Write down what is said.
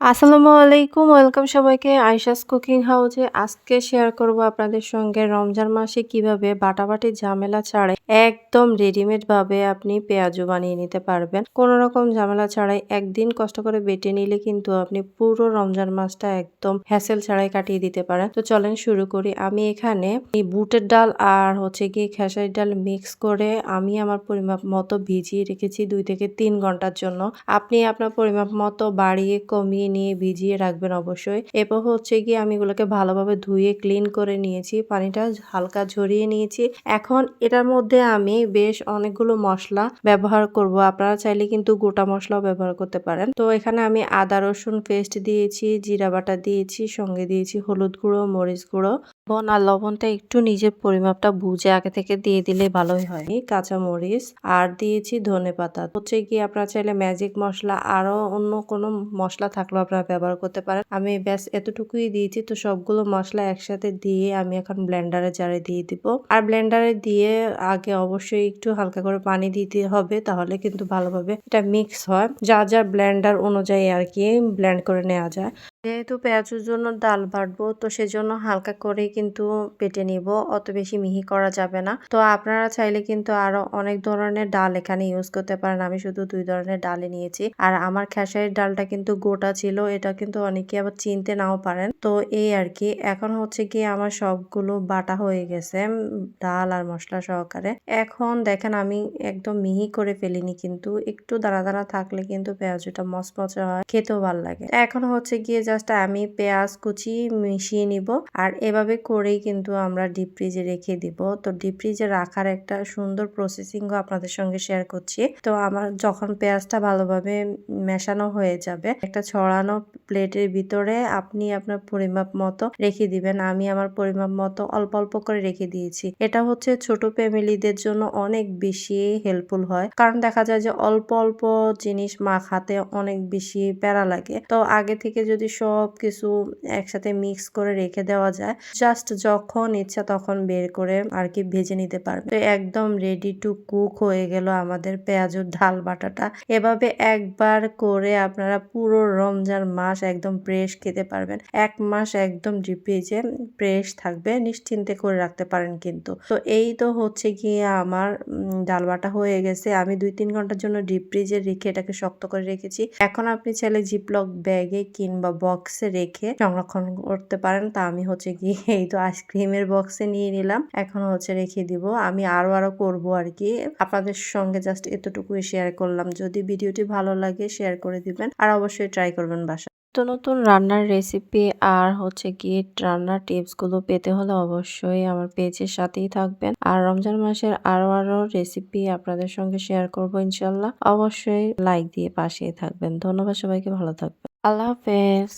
আসসালামু আলাইকুম, ওয়েলকাম সবাইকে আয়শাস কুকিং হাউসে আজকে শেয়ার করব আপনাদের সঙ্গে রমজান মাসে কীভাবে বাটাবাটি ঝামেলা ছাড়াই একদম রেডিমেড ভাবে আপনি পেঁয়াজু বানিয়ে নিতে পারবেন। কোনো রকম ঝামেলা ছাড়াই একদিন কষ্ট করে বেটে নিলে কিন্তু আপনি পুরো রমজান মাসটা একদম হ্যাসেল ছাড়াই কাটিয়ে দিতে পারেন। তো চলেন শুরু করি। আমি এখানে এই বুটের ডাল আর হচ্ছে গিয়ে খেসারির ডাল মিক্স করে আমি আমার পরিমাপ মতো ভিজিয়ে রেখেছি দুই থেকে তিন ঘণ্টার জন্য। আপনি আপনার পরিমাপ মতো বাড়িয়ে কমিয়ে নিয়ে ভিজিয়ে রাখবেন অবশ্যই। এরপর হচ্ছে গিয়ে আমি এগুলোকে ভালোভাবে ধুয়ে ক্লিন করে নিয়েছি। পানিটা হালকা ঝরিয়ে নিয়েছি। এখন এটার মধ্যে আমি বেশ অনেকগুলো মশলা ব্যবহার করব। আপনারা চাইলে কিন্তু গোটা মশলাও ব্যবহার করতে পারেন। তো এখানে আমি আদা রসুন পেস্ট দিয়েছি, জিরা বাটা দিয়েছি, সঙ্গে দিয়েছি হলুদ গুঁড়ো, মরিচ গুঁড়ো। লবণ আর লবণটা একটু নিজের পরিমাপটা বুঝে আগে থেকে দিয়ে দিলে ভালোই হয়। কাঁচা মরিচ আর দিয়েছি ধনে পাতা। হচ্ছে কি, আপনারা চাইলে ম্যাজিক মশলা আরও অন্য কোনো মশলা থাকলেও আপনারা ব্যবহার করতে পারেন। আমি ব্যাস এতটুকুই দিয়েছি, তো সবগুলো মশলা একসাথে দিয়ে আমি এখন ব্লেন্ডারে জারে দিয়ে দিব। আর ব্লেন্ডারে দিয়ে আগে অবশ্যই একটু হালকা করে পানি দিতে হবে, তাহলে কিন্তু ভালোভাবে এটা মিক্স হয়। যা যা ব্লেন্ডার অনুযায়ী আর কি ব্লেন্ড করে নেওয়া যায়। যেহেতু পেঁয়াজুর জন্য ডাল বাটবো, তো সেজন্য হালকা করে কিন্তু পেটে নিব, অত বেশি মিহি করা যাবে না। তো আপনারা চাইলে কিন্তু আরও অনেক ধরনের ডাল এখানে ইউজ করতে পারেন। আমি শুধু দুই ধরনের ডালে নিয়েছি। আর আমার খেসারির ডালটা কিন্তু গোটা ছিল, এটা কিন্তু অনেকে আবার চিনতে নাও পারেন। তো এই আর কি, এখন হচ্ছে কি আমার সবগুলো বাটা হয়ে গেছে ডাল আর মশলা সহকারে। এখন দেখেন আমি একদম মিহি করে ফেলিনি কিন্তু, একটু দানা দানা থাকলে কিন্তু পেঁয়াজটা মচমচে হয়, খেতেও ভালো লাগে। এখন হচ্ছে গিয়ে জাস্ট আমি পেঁয়াজ কুচি মিশিয়ে নিব। আর এভাবে করেই কিন্তু আমরা ডিপ ফ্রিজে রেখে দিব। তো ডিপ ফ্রিজে রাখার একটা সুন্দর প্রসেসিংও আপনাদের সঙ্গে শেয়ার করছি। তো আমার যখন পেঁয়াজটা ভালোভাবে মেশানো হয়ে যাবে, একটা ছড়ানো প্লেটের ভিতরে আপনি আপনার পরিমাপ মতো রেখে দিবেন। আমি আমার পরিমাপ মতো অল্প অল্প করে রেখে দিয়েছি। এটা হচ্ছে ছোট ফ্যামিলিদের জন্য অনেক বেশি হেল্পফুল হয়। কারণ দেখা যায় যে অল্প অল্প জিনিস মাখাতে অনেক বেশি প্যারা লাগে। তো আগে থেকে যদি সব কিছু একসাথে মিক্স করে রেখে দেওয়া যায়। জাস্ট যখন ইচ্ছা তখন বের করে আর কি ভেজে নিতে পারবে। একদম রেডি টু কুক হয়ে গেল আমাদের পেঁয়াজুর ঢাল বাটাটা। এভাবে একবার করে আপনারা পুরো রমজান মাস একদম ফ্রেশ খেতে পারবেন। এক মাস একদম ডিপ ফ্রিজে ফ্রেশ থাকবে, নিশ্চিন্তে করে রাখতে পারেন কিন্তু। তো এই তো হচ্ছে গিয়ে আমার ডাল বাটা হয়ে গেছে। আমি দুই তিন ঘণ্টার জন্য ডিপ ফ্রিজে রেখে এটাকে শক্ত করে রেখেছি। এখন আপনি চাইলে জিপলক ব্যাগে কিংবা বক্সে রেখে সংরক্ষণ করতে পারেন। তা আমি হচ্ছে গিয়ে এই তো আইসক্রিমের বক্সে নিয়ে নিলাম। এখন হচ্ছে রেখে দিব। আমি আরও আরও করব আর কি আপনাদের সঙ্গে জাস্ট এতটুকুই শেয়ার করলাম। যদি ভিডিওটি ভালো লাগে শেয়ার করে দিবেন। আর অবশ্যই ট্রাই করবেন বাসা নতুন নতুন রান্নার রেসিপি আর হচ্ছে গিয়ে রান্নার টিপসগুলো পেতে হলে অবশ্যই আমার পেজের সাথেই থাকবেন। আর রমজান মাসের আরও আরও রেসিপি আপনাদের সঙ্গে শেয়ার করব ইনশাল্লাহ। অবশ্যই লাইক দিয়ে পাশেই থাকবেন। ধন্যবাদ সবাইকে। ভালো থাকবেন। আল্লাহ হাফেজ